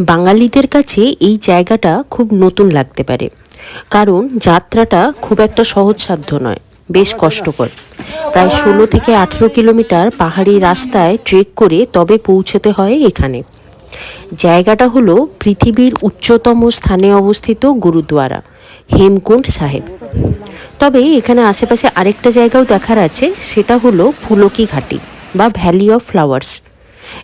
বাঙালিদের কাছে এই জায়গাটা খুব নতুন লাগতে পারে। কারণ যাত্রাটা খুব একটা সহজসাধ্য নয়, বেশ কষ্টকর। প্রায় ষোলো থেকে আঠেরো কিলোমিটার পাহাড়ি রাস্তায় ট্রেক করে তবে পৌঁছতে হয় এখানে। জায়গাটা হলো পৃথিবীর উচ্চতম স্থানে অবস্থিত গুরুদ্বারা হেমকুণ্ড সাহেব। তবে এখানে আশেপাশে আরেকটা জায়গাও দেখার আছে, সেটা হলো ফুলকি ঘাটি বা ভ্যালি অফ ফ্লাওয়ার্স।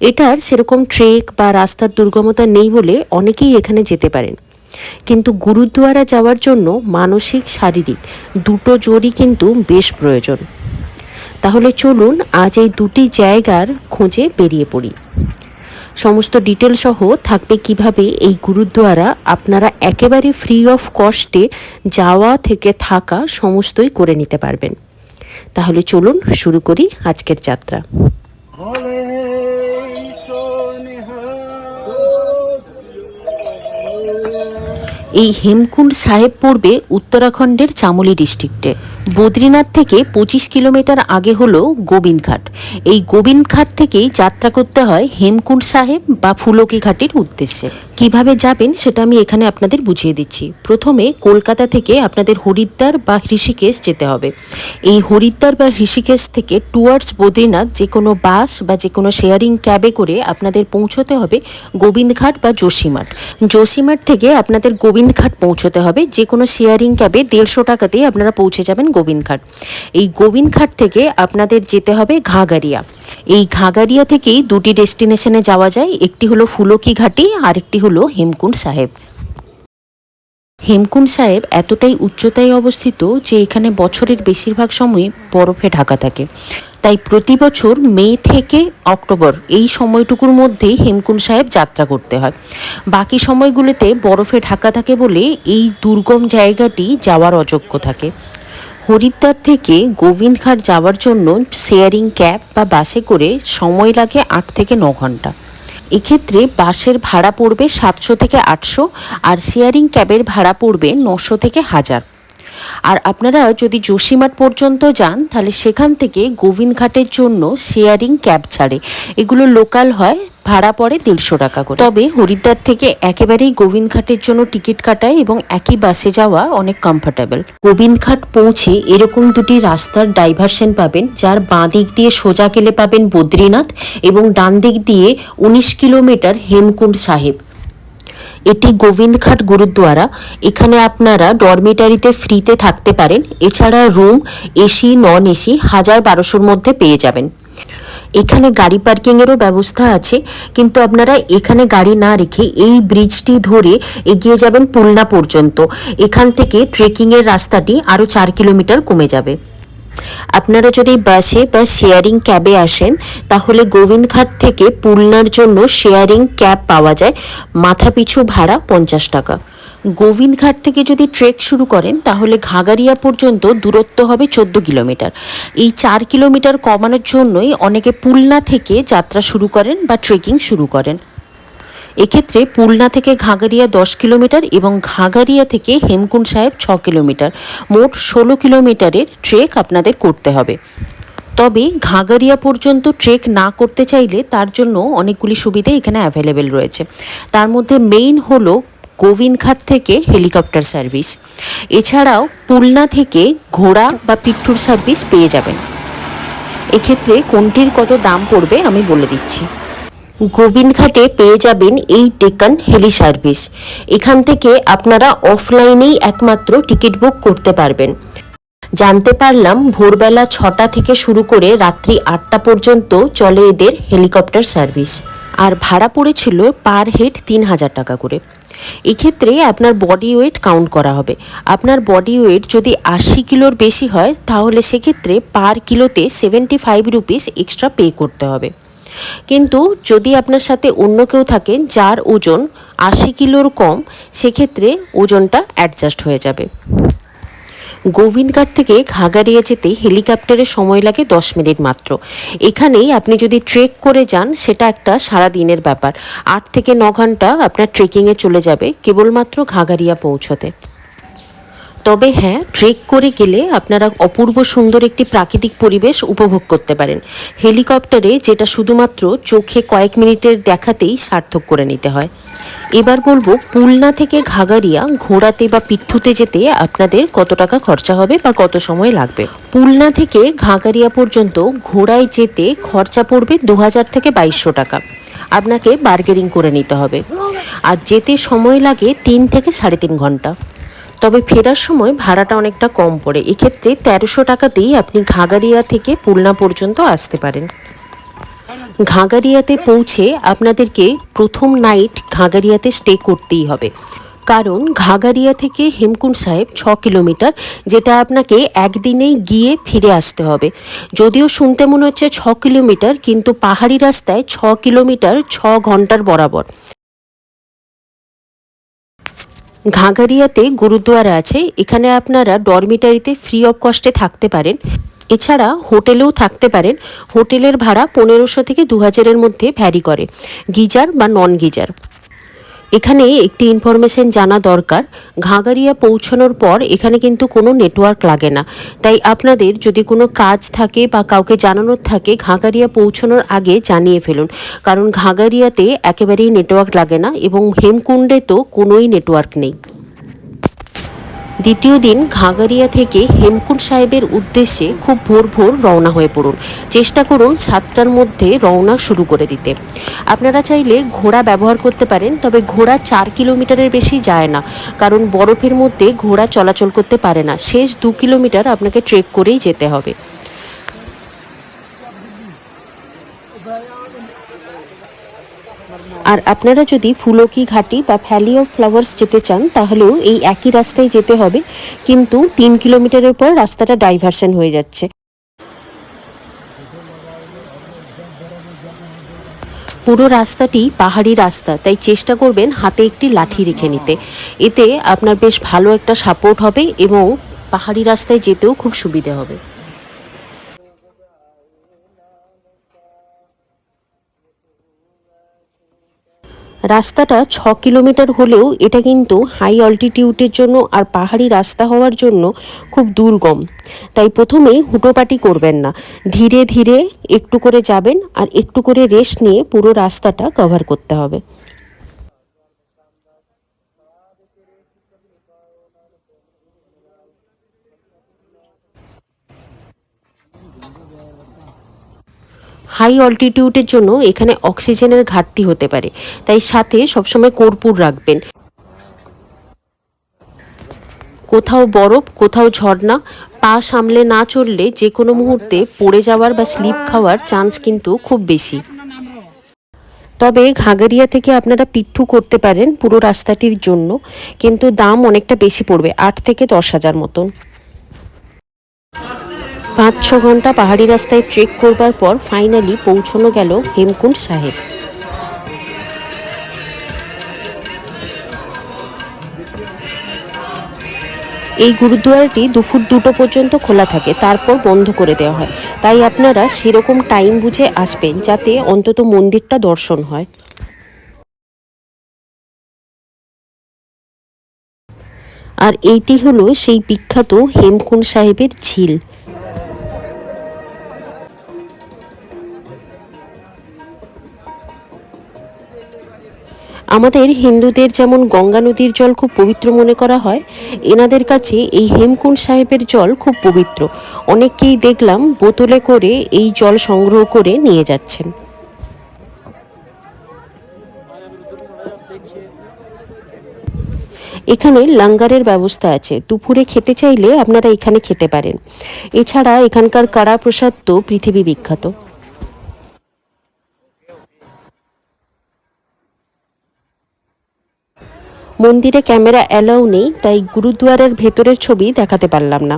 এটার সেরকম ট্রেক বা রাস্তার দুর্গমতা নেই বলে অনেকেই এখানে যেতে পারেন। কিন্তু গুরুদ্বারা যাওয়ার জন্য মানসিক, শারীরিক দুটো জোরই কিন্তু বেশ প্রয়োজন। তাহলে চলুন আজ এই দুটি জায়গার খোঁজে বেরিয়ে পড়ি। সমস্ত ডিটেল সহ থাকবে কীভাবে এই গুরুদ্বারা আপনারা একেবারে ফ্রি অফ কস্টে যাওয়া থেকে থাকা সমস্তই করে নিতে পারবেন। তাহলে চলুন শুরু করি আজকের যাত্রা। এই হেমকুণ্ড সাহেব পড়বে উত্তরাখণ্ডের চামোলি ডিস্ট্রিক্টে। বদ্রীনাথ থেকে পঁচিশ কিলোমিটার আগে হলো গোবিন্দঘাট। এই গোবিন্দঘাট থেকেই যাত্রা করতে হয় হেমকুণ্ড সাহেব বা ফুলকি ঘাটের উদ্দেশ্যে। কীভাবে যাবেন সেটা আমি এখানে আপনাদের বুঝিয়ে দিচ্ছি। প্রথমে কলকাতা থেকে আপনাদের হরিদ্বার বা ঋষিকেশ যেতে হবে। এই হরিদ্বার বা ঋষিকেশ থেকে টুয়ার্ডস বদ্রীনাথ যে কোনো বাস বা যে কোনো শেয়ারিং ক্যাবে করে আপনাদের পৌঁছতে হবে গোবিন্দঘাট বা যোশীমাঠ যোশীমাঠ থেকে আপনাদের গোবিন্দঘাট পৌঁছতে হবে। যে কোনো শেয়ারিং ক্যাবে দেড়শো টাকাতেই আপনারা পৌঁছে যাবেন গোবিন্দঘাট এই গোবিন্দঘাট থেকে আপনাদের যেতে হবে ঘাগারিয়া এই ঘাগারিয়া থেকেই দুটি ডেস্টিনেশনে যাওয়া যায়। একটি হলো ফুলকি ঘাটি, আরেকটি হলো হেমকুণ্ড সাহেব। হেমকুণ্ড সাহেব এতটাই উচ্চতায় অবস্থিত যে এখানে বছরের বেশিরভাগ সময় বরফে ঢাকা থাকে। তাই প্রতি বছর মে থেকে অক্টোবর এই সময়টুকুর মধ্যেই হেমকুণ্ড সাহেব যাত্রা করতে হয়। বাকি সময়গুলোতে বরফে ঢাকা থাকে বলে এই দুর্গম জায়গাটি যাওয়ার অযোগ্য থাকে। হরিদ্বার থেকে গোবিন্দঘাট যাওয়ার জন্য শেয়ারিং ক্যাব বা বাসে করে সময় লাগে আট থেকে ন ঘণ্টা। এক্ষেত্রে বাসের ভাড়া পড়বে সাতশো থেকে আটশো আর শেয়ারিং ক্যাবের ভাড়া পড়বে নশো থেকে হাজার। আর আপনারা যদি যোশীমাঠ পর্যন্ত যান, তাহলে সেখান থেকে গোবিন্দঘাটের জন্য শেয়ারিং ক্যাব ছাড়ে। এগুলো লোকাল হয়, ভাড়া পড়ে দেড়শো টাকা করে। তবে হরিদ্বার থেকে একেবারেই গোবিন্দঘাটের জন্য টিকিট কাটায় এবং একই বাসে যাওয়া অনেক কমফোর্টেবল গোবিন্দঘাট পৌঁছে এরকম দুটি রাস্তার ডাইভারশন পাবেন, যার বাঁ দিক দিয়ে সোজা গেলে পাবেন বদ্রীনাথ এবং ডান দিক দিয়ে উনিশ কিলোমিটার হেমকুণ্ড সাহেব। এটি গোবিন্দঘাট গুরুদ্বারা। এখানে আপনারা ডরমিটারিতে ফ্রিতে থাকতে পারেন। এছাড়া রুম এসি নন এসি হাজার বারোশোর মধ্যে পেয়ে যাবেন। এখানে গাড়ি পার্কিংয়েরও ব্যবস্থা আছে। কিন্তু আপনারা এখানে গাড়ি না রেখে এই ব্রিজটি ধরে এগিয়ে যাবেন পুলনা পর্যন্ত। এখান থেকে ট্রেকিংয়ের রাস্তাটি আরও চার কিলোমিটার কমে যাবে। আপনারা যদি বাসে বা শেয়ারিং ক্যাবে আসেন, তাহলে গোবিন্দঘাট থেকে পুলনার জন্য শেয়ারিং ক্যাব পাওয়া যায়। মাথাপিছু ভাড়া পঞ্চাশ টাকা। গোবিন্দঘাট থেকে যদি ট্রেক শুরু করেন, তাহলে ঘাগারিয়া পর্যন্ত দূরত্ব হবে চোদ্দ কিলোমিটার। এই চার কিলোমিটার কমানোর জন্যই অনেকে পুলনা থেকে যাত্রা শুরু করেন বা ট্রেকিং শুরু করেন। এক্ষেত্রে পুলনা থেকে ঘাগারিয়া দশ কিলোমিটার এবং ঘাগারিয়া থেকে হেমকুণ্ড সাহেব ছ কিলোমিটার। মোট ষোলো কিলোমিটারের ট্রেক আপনাদের করতে হবে। তবে ঘাগারিয়া পর্যন্ত ট্রেক না করতে চাইলে তার জন্য অনেকগুলি সুবিধা এখানে অ্যাভেলেবেল রয়েছে। তার মধ্যে মেইন হলো গোবিন্দঘাট থেকে হেলিকপ্টার সার্ভিস এছাড়াও পুলনা থেকে ঘোড়া বা পিট্টুর সার্ভিস পেয়ে যাবেন। এক্ষেত্রে কোনটির কত দাম পড়বে আমি বলে দিচ্ছি। গোবিন্দঘাটে পেয়ে যাবেন এই টেকান হেলি সার্ভিস এখান থেকে আপনারা অফলাইনেই একমাত্র টিকিট বুক করতে পারবেন। জানতে পারলাম ভোরবেলা ছটা থেকে শুরু করে রাত্রি আটটা পর্যন্ত চলে এদের হেলিকপ্টার সার্ভিস। আর ভাড়া পড়েছিল পার হেড তিন হাজার টাকা করে। এক্ষেত্রে আপনার বডি ওয়েট কাউন্ট করা হবে। আপনার বডি ওয়েট যদি আশি কিলোর বেশি হয়, তাহলে সেক্ষেত্রে per কিলোতে seventy five rupees extra pay করতে হবে। কিন্তু যদি আপনার সাথে অন্য কেউ থাকেন যার ওজন আশি কিলোর কম, সেক্ষেত্রে ওজনটা অ্যাডজাস্ট হয়ে যাবে। গোবিন্দঘাট থেকে ঘাগারিয়া যেতে হেলিকপ্টারে সময় লাগে দশ মিনিট মাত্র। এখানেই আপনি যদি ট্রেক করে যান, সেটা একটা সারা দিনের ব্যাপার। আট থেকে ন ঘণ্টা আপনার ট্রেকিংয়ে চলে যাবে, কেবলমাত্র ঘাগারিয়া পৌঁছতে। তবে হ্যাঁ ট্রেক করে গেলে আপনারা অপূর্ব সুন্দর একটি প্রাকৃতিক পরিবেশ উপভোগ করতে পারেন। হেলিকপ্টারে যেটা শুধুমাত্র চোখে কয়েক মিনিটের দেখাতেই সার্থক করে নিতে হয়। এবার বলব, পুলনা থেকে ঘাগারিয়া ঘোড়াতে বা পিঠুতে যেতে আপনাদের কত টাকা খরচা হবে বা কত সময় লাগবে? পুলনা থেকে ঘাগারিয়া পর্যন্ত ঘোড়ায় যেতে খরচা পড়বে দু হাজার থেকে বাইশশো টাকা। আপনাকে বার্গেনিং করে নিতে হবে। আর যেতে সময় লাগে তিন থেকে সাড়ে তিন ঘণ্টা। তবে ফেরার সময় ভাড়াটা অনেকটা কম পড়ে। এক্ষেত্রে তেরোশো টাকাতেই আপনি ঘাগারিয়া থেকে পুলনা পর্যন্ত আসতে পারেন। ঘাগারিয়াতে পৌঁছে আপনাদেরকে প্রথম নাইট ঘাগারিয়াতে স্টে করতেই হবে। কারণ ঘাগারিয়া থেকে হেমকুণ্ড সাহেব ছ কিলোমিটার, যেটা আপনাকে একদিনেই গিয়ে ফিরে আসতে হবে। যদিও শুনতে মনে হচ্ছে ছ কিলোমিটার, কিন্তু পাহাড়ি রাস্তায় ছ কিলোমিটার ছ ঘণ্টার বরাবর। ঘাগারিয়াতে গুরুদুয়ারা আছে। এখানে আপনারা ডরমিটারিতে ফ্রি অফ কস্টে থাকতে পারেন। এছাড়া হোটেলেও থাকতে পারেন। হোটেলের ভাড়া পনেরোশো থেকে দু হাজারের মধ্যে ভ্যারি করে। গিজার বা নন গিজার এখানে একটি ইনফরমেশন জানা দরকার। ঘাগারিয়া পৌঁছানোর পর এখানে কিন্তু কোনো নেটওয়ার্ক লাগে না। তাই আপনাদের যদি কোনো কাজ থাকে বা কাউকে জানানোর থাকে ঘাগারিয়া পৌঁছানোর আগে জানিয়ে ফেলুন। কারণ ঘাগারিয়াতে একেবারেই নেটওয়ার্ক লাগে না এবং হেমকুণ্ডে তো কোনোই নেটওয়ার্ক নেই। দ্বিতীয় দিন ঘাগারিয়া থেকে হেমকুট সাহেবের উদ্দেশ্যে খুব ভোর ভোর রওনা হয়ে পড়ুন। চেষ্টা করুন সাতটার মধ্যে রওনা শুরু করে দিতে। আপনারা চাইলে ঘোড়া ব্যবহার করতে পারেন, তবে ঘোড়া চার কিলোমিটারের বেশি যায় না, কারণ বরফের মধ্যে ঘোড়া চলাচল করতে পারে না। শেষ দু কিলোমিটার আপনাকে ট্রেক করেই যেতে হবে। আর আপনারা যদি ফুলকি ঘাটি বা ভ্যালি অফ ফ্লাওয়ার্স যেতে চান, তাহলেও এই একই রাস্তায় যেতে হবে। কিন্তু তিন কিলোমিটারের পর রাস্তাটা ডাইভারশন হয়ে যাচ্ছে। পুরো রাস্তাটি পাহাড়ি রাস্তা, তাই চেষ্টা করবেন হাতে একটি লাঠি রেখে নিতে। এতে আপনার বেশ ভালো একটা সাপোর্ট হবে এবং পাহাড়ি রাস্তায় যেতেও খুব সুবিধে হবে। রাস্তাটা ছ কিলোমিটার হলেও এটা কিন্তু হাই অল্টিটিউডের জন্য আর পাহাড়ি রাস্তা হওয়ার জন্য খুব দুর্গম। তাই প্রথমে হুটোপাটি করবেন না। ধীরে ধীরে একটু করে যাবেন আর একটু করে রেস্ট নিয়ে পুরো রাস্তাটা কভার করতে হবে। হাই অল্টিটিউডের জন্য এখানে অক্সিজেনের ঘাটতি হতে পারে। তাই সাথে সবসময় কর্পূর রাখবেন। কোথাও বরফ, কোথাও ঝর্ণা, পা সামলে না চললে যে কোনো মুহূর্তে পড়ে যাওয়ার বা স্লিপ খাওয়ার চান্স কিন্তু খুব বেশি। তবে ঘাগরিয়া থেকে আপনারা পিঠু করতে পারেন পুরো রাস্তাটির জন্য, কিন্তু দাম অনেকটা বেশি পড়বে, আট থেকে দশ হাজার মতন। পাঁচ ছ ঘণ্টা পাহাড়ি রাস্তায় ট্রেক করবার পর ফাইনালি পৌঁছানো গেল হেমকুণ্ড সাহেব। এই গুরুদুয়ারাটি দুপুর দুটো পর্যন্ত খোলা থাকে, তারপর বন্ধ করে দেওয়া হয়। তাই আপনারা সেরকম টাইম বুঝে আসবেন যাতে অন্তত মন্দিরটা দর্শন হয়। আর এইটি হলো সেই বিখ্যাত হেমকুণ্ড সাহেবের ঝিল। আমাদের হিন্দুদের যেমন গঙ্গা নদীর জল খুব পবিত্র মনে করা হয়, এনাদের কাছে এই হেমকুণ্ড সাহেবের জল খুব পবিত্র। অনেককেই দেখলাম বোতলে করে এই জল সংগ্রহ করে নিয়ে যাচ্ছেন। এখানে লাঙ্গারের ব্যবস্থা আছে। দুপুরে খেতে চাইলে আপনারা এখানে খেতে পারেন। এছাড়া এখানকার কাড়া প্রসাদ তো পৃথিবী বিখ্যাত। মন্দিরে ক্যামেরা অ্যালাউ নেই, তাই গুরুদুয়ারার ভেতরের ছবি দেখাতে পারলাম না।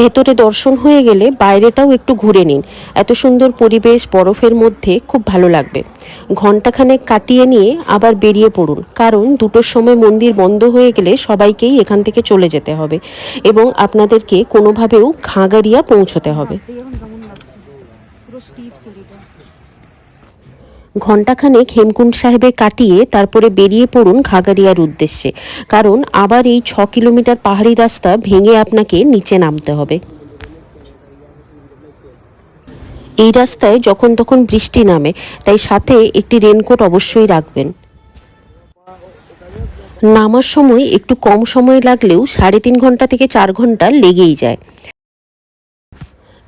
ভেতরে দর্শন হয়ে গেলে বাইরেটাও একটু ঘুরে নিন। এত সুন্দর পরিবেশ বরফের মধ্যে খুব ভালো লাগবে। ঘন্টাখানেক কাটিয়ে নিয়ে আবার বেরিয়ে পড়ুন, কারণ দুটোর সময় মন্দির বন্ধ হয়ে গেলে সবাইকেই এখান থেকে চলে যেতে হবে এবং আপনাদেরকে কোনোভাবেও ঘাগারিয়া পৌঁছতে হবে। ঘণ্টাখানেক হেমকুণ্ড সাহেবে কাটিয়ে তারপরে বেরিয়ে পড়ুন ঘাগারিয়ার উদ্দেশ্যে। কারণ আবার এই ছ কিলোমিটার পাহাড়ি রাস্তা ভেঙে আপনাকে নিচে নামতে হবে। এই রাস্তায় যখন তখন বৃষ্টি নামে, তাই সাথে একটি রেনকোট অবশ্যই রাখবেন। নামার সময় একটু কম সময় লাগলেও সাড়ে তিন ঘণ্টা থেকে চার ঘণ্টা লেগেই যায়।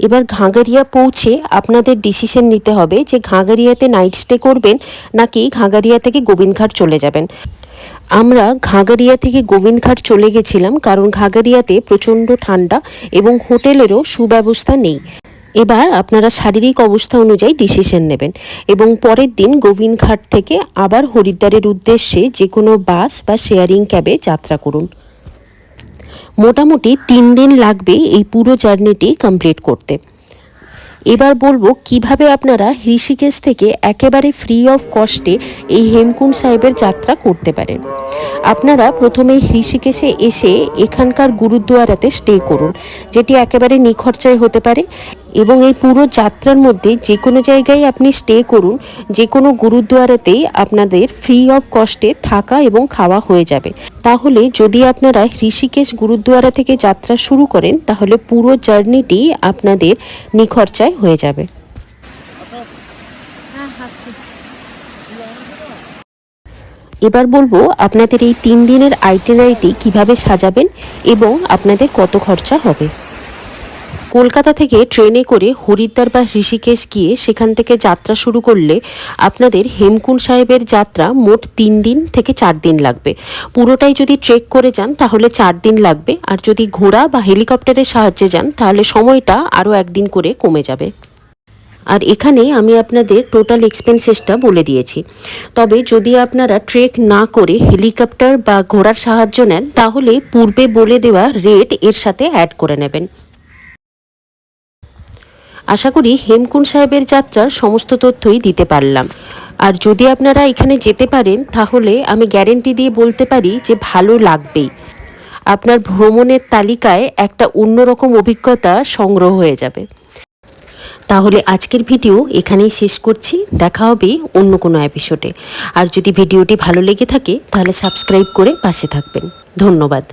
এবার ঘাগারিয়া পৌঁছে আপনাদের ডিসিশন নিতে হবে যে ঘাগারিয়াতে নাইট স্টে করবেন নাকি ঘাগারিয়া থেকে গোবিন্দঘাট চলে যাবেন। আমরা ঘাগারিয়া থেকে গোবিন্দঘাট চলে গেছিলাম কারণ ঘাগারিয়াতে প্রচণ্ড ঠান্ডা এবং হোটেলেরও সুব্যবস্থা নেই। এবার আপনারা শারীরিক অবস্থা অনুযায়ী ডিসিশন নেবেন এবং পরের দিন গোবিন্দঘাট থেকে আবার হরিদ্বারের উদ্দেশ্যে যে কোনো বাস বা শেয়ারিং ক্যাবে যাত্রা করুন। মোটামুটি তিন দিন লাগবে এই পুরো জার্নিটি কমপ্লিট করতে। এবার বলব কীভাবে আপনারা ঋষিকেশ থেকে একেবারে ফ্রি অফ কস্টে এই হেমকুণ্ড সাহেবের যাত্রা করতে পারেন। আপনারা প্রথমে ঋষিকেশে এসে এখানকার গুরুদুয়ারাতে স্টে করুন, যেটি একেবারে নিখরচায় হতে পারে। এবং এই পুরো যাত্রার মধ্যে যে কোনো জায়গায় আপনি স্টে করুন, যে কোনো গুরুদুয়ারাতেই আপনাদের ফ্রি অফ কস্টে থাকা এবং খাওয়া হয়ে যাবে। তাহলে যদি আপনারা ঋষিকেশ গুরুদুয়ারা থেকে যাত্রা শুরু করেন, তাহলে পুরো জার্নিটি আপনাদের নিখরচায় হয়ে যাবে। এবার বলব, আপনাদের এই তিন দিনের আইটেনারিটি কীভাবে সাজাবেন এবং আপনাদের কত খরচা হবে। কলকাতা থেকে ট্রেনে করে হরিদ্বার বা ঋষিকেশ গিয়ে সেখান থেকে যাত্রা শুরু করলে আপনাদের হেমকুণ্ড সাহেবের যাত্রা মোট তিন দিন থেকে চার দিন লাগবে। পুরোটাই যদি ট্রেক করে যান তাহলে চার দিন লাগবে। আর যদি ঘোড়া বা হেলিকপ্টারের সাহায্যে যান তাহলে সময়টা আরও একদিন করে কমে যাবে। আর এখানে আমি আপনাদের টোটাল এক্সপেন্সেসটা বলে দিয়েছি। তবে যদি আপনারা ট্রেক না করে হেলিকপ্টার বা ঘোড়ার সাহায্য নেন তাহলে পূর্বে বলে দেওয়া রেট এর সাথে অ্যাড করে নেবেন। আশা করি হেমকুণ্ড সাহেবের যাত্রার সমস্ত তথ্যই দিতে পারলাম। আর যদি আপনারা এখানে যেতে পারেন, তাহলে আমি গ্যারেন্টি দিয়ে বলতে পারি যে ভালো লাগবেই। আপনার ভ্রমণের তালিকায় একটা অন্যরকম অভিজ্ঞতা সংগ্রহ হয়ে যাবে। তাহলে আজকের ভিডিও এখানেই শেষ করছি। দেখা হবে অন্য কোনো এপিসোডে আর যদি ভিডিওটি ভালো লেগে থাকে, তাহলে সাবস্ক্রাইব করে পাশে থাকবেন। ধন্যবাদ।